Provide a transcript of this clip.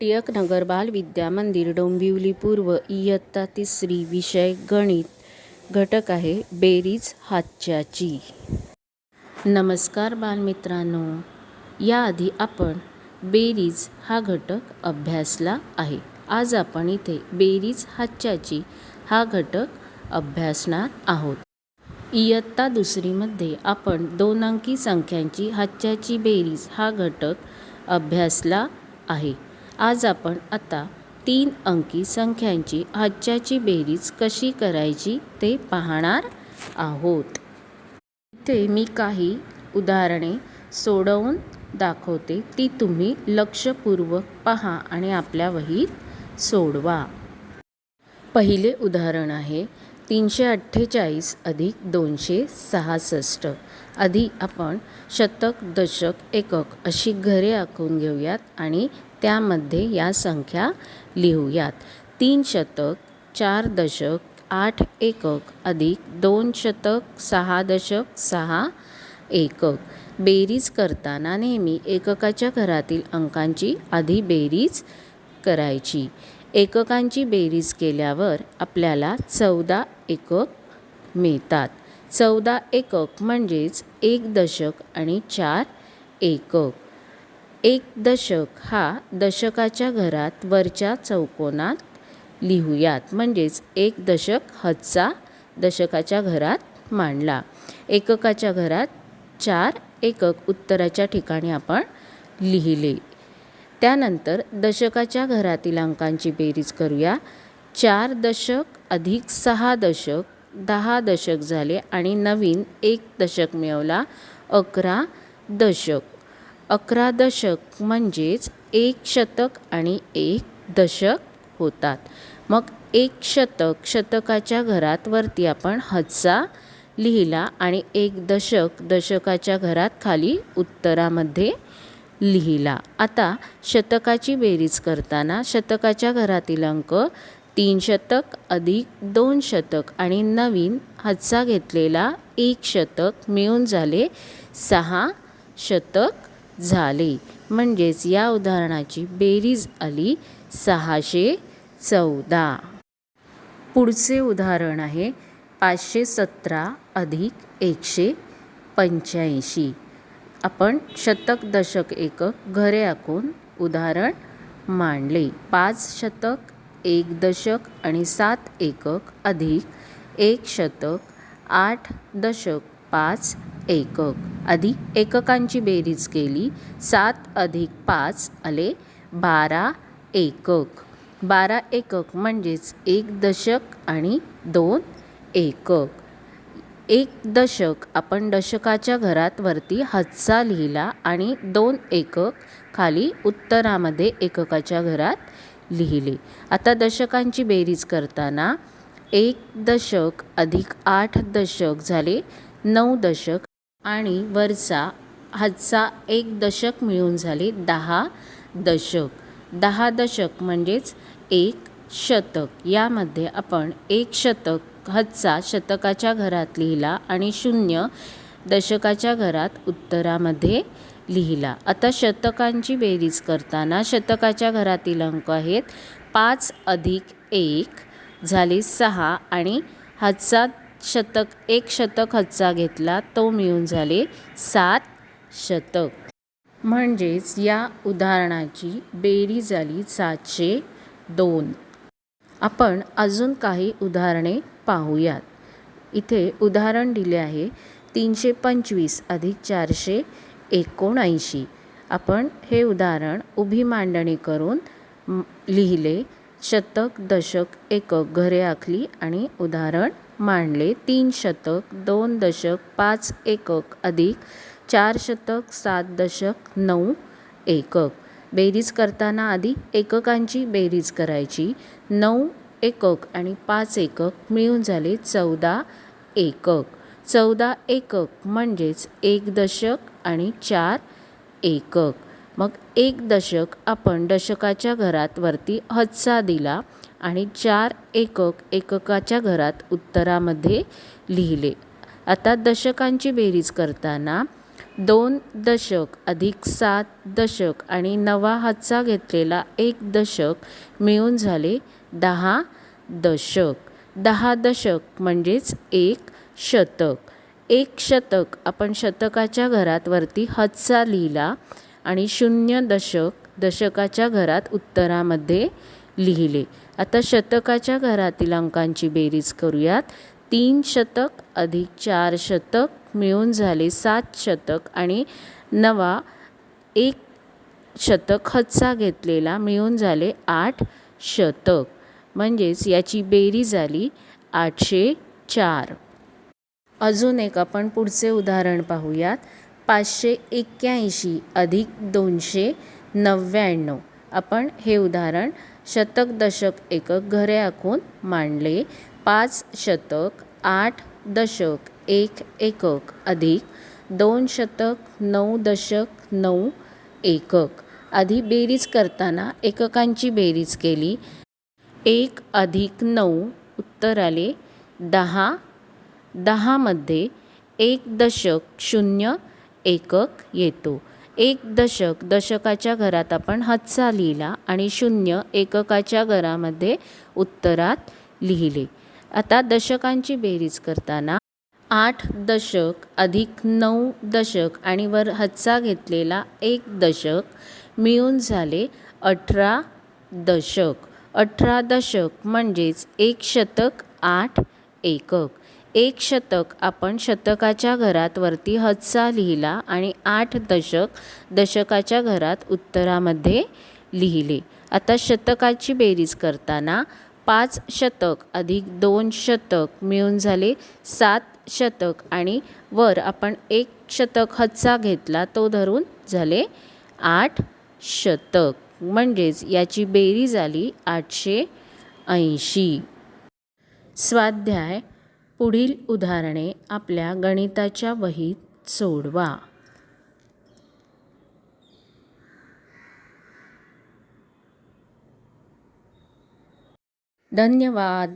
टिळकनगर बालविद्या मंदिर डोंबिवली पूर्व इयत्ता तिसरी विषय गणित. घटक आहे बेरीज हातच्याची. नमस्कार बालमित्रांनो. याआधी आपण बेरीज हा घटक अभ्यासला आहे. आज आपण इथे बेरीज हातच्याची हा घटक अभ्यासणार आहोत. इयत्ता दुसरीमध्ये आपण दोन अंकी संख्यांची हातच्याची बेरीज हा घटक अभ्यासला आहे. आज आपण आता तीन अंकी संख्यांची हातच्याची बेरीज कशी करायची ते पाहणार आहोत. इथे मी काही उदाहरणे सोडवून दाखवते. ती तुम्ही लक्षपूर्वक पहा आणि आपल्या वहीत सोडवा. पहिले उदाहरण आहे तीनशे अठ्ठेचाळीस अधिक दोनशे सहासष्ट. आधी आपण शतक दशक एकक अशी घरे आखून घेऊयात आणि त्यामध्ये या संख्या लिहूयात. तीन शतक चार दशक आठ एकक अधिक दोन शतक सहा दशक सहा एकक. बेरीज करताना नेहमी एककाच्या घरातील अंकांची आधी बेरीज करायची. एककांची बेरीज केल्यावर आपल्याला चौदा एकक मिळतात. चौदा एकक म्हणजेच एक दशक आणि चार एकक. एक दशक हा दशकाच्या घरात वरच्या चौकोनात लिहूयात. म्हणजेच एक दशक हचा दशकाच्या घरात मांडला. एककाच्या घरात चार एकक उत्तराच्या ठिकाणी आपण लिहिले. त्यानंतर दशकाच्या घरातील अंकांची बेरीज करूया. चार दशक अधिक सहा दशक दहा दशक झाले आणि नवीन एक दशक मिळवला. अकरा दशक. अकरा दशक म्हणजेच एक शतक आणि एक दशक होतात. मग एक शतक शतकाच्या घरात वरती आपण हचा लिहिला आणि एक दशक दशकाच्या घरात खाली उत्तरामध्ये लिहिला. आता शतकाची बेरीज करताना शतकाच्या घरातील अंक तीन शतक अधिक दोन शतक आणि नवीन हातचा घेतलेला एक शतक मिळून झाले सहा शतक झाले. म्हणजेच या उदाहरणाची बेरीज आली सहाशे चौदा. पुढचे उदाहरण आहे पाचशे सतरा अधिक एकशे पंच्याऐंशी. आपण शतक दशक एकक घरे आखून उदाहरण मांडले. पाच शतक एक दशक आणि सात एकक अधिक एक शतक आठ दशक पाच एकक. आधी एककांची बेरीज केली सात अधिक पाच आले बारा एकक. बारा एकक म्हणजेच एक दशक आणि दोन एकक. एक दशक आपण दशकाच्या घरात वरती हचा लिहिला आणि दोन एकक खाली उत्तरामध्ये एककाच्या घरात लिहिले. आता दशकांची बेरीज करताना एक दशक अधिक आठ दशक झाले नऊ दशक आणि वरचा हातचा एक दशक मिळून झाले दहा दशक. दहा दशक म्हणजेच एक शतक. यामध्ये आपण एक शतक हातचा शतकाच्या घरात लिहिला आणि शून्य दशकाच्या घरात उत्तरामध्ये लिहिला. आता शतकांची बेरीज करताना शतकाच्या घरातील अंक आहेत पाच अधिक एक झाले सहा आणि हातचा शतक एक शतक हच्चा घेतला तो मिळून झाले सात शतक. म्हणजेच या उदाहरणाची बेरीज झाली सातशे दोन. आपण अजून काही उदाहरणे पाहूयात. इथे उदाहरण दिले आहे तीनशे पंचवीस अधिक चारशे एकोणऐंशी. आपण हे उदाहरण उभी मांडणी करून लिहिले शतक दशक एकक घरे आखली आणि उदाहरण मांडले तीन शतक दोन दशक पाच एकक अधिक चार शतक सात दशक नऊ एकक. बेरीज करताना आधी एककांची बेरीज करायची. नऊ एकक आणि पाच एकक मिळून झाले चौदा एकक. चौदा एकक म्हणजेच एक दशक आणि चार एकक. मग एक दशक आपण दशकाच्या घरात वरती हत्सा दिला. आणि चार एकक एककाच्या घरात उत्तरामध्ये लिहिले. आता दशकांची बेरीज करताना दोन दशक अधिक सात दशक आणि नवा हातचा घेतलेला एक दशक मिळून झाले दहा दशक. दहा दशक म्हणजेच एक शतक. एक शतक आपण शतकाच्या घरात वरती हत्सा लिहिला आणि शून्य दशक दशकाच्या घरात उत्तरामध्ये लिहिले. आता शतकाच्या घरातील अंकांची बेरीज करूयात. तीन शतक अधिक चार शतक मिळून झाले सात शतक आणि नवा एक शतक हच्चा घेतलेला मिळून झाले आठ शतक. म्हणजेच याची बेरीज झाली आठशे चार. अजून एक आपण पुढचे उदाहरण पाहूयात. पाचशे एक्क्याऐंशी अधिक दोनशे नव्याण्णव. आपण हे उदाहरण शतक दशक एकक घरे आखून मांडले. पाच शतक आठ दशक एक एकक अधिक दोन शतक नऊ दशक नऊ एकक. आधी बेरीज करताना एककांची बेरीज केली. एक अधिक नऊ उत्तर आले. दहा दहामध्ये एक दशक शून्य एकक येतो. एक दशक दशकाच्या घरात आपण हत्सा लिहिला आणि शून्य एककाच्या घरामध्ये उत्तरात लिहिले. आता दशकांची बेरीज करताना आठ दशक अधिक नऊ दशक आणि वर हत्सा घेतलेला एक दशक मिळून झाले अठरा दशक. अठरा दशक म्हणजेच एक शतक आठ एकक. एक शतक आपण शतकाच्या घरात वरती हत्सा लिहिला आणि आठ दशक दशकाच्या घरात उत्तरामध्ये लिहिले. आता शतकाची बेरीज करताना पाच शतक अधिक दोन शतक मिळून झाले सात शतक आणि वर आपण एक शतक हत्सा घेतला तो धरून झाले आठ शतक. म्हणजेच याची बेरीज आली आठशे ऐंशी. स्वाध्याय पुढील उदाहरणे आपल्या गणिताच्या वहीत सोडवा. धन्यवाद.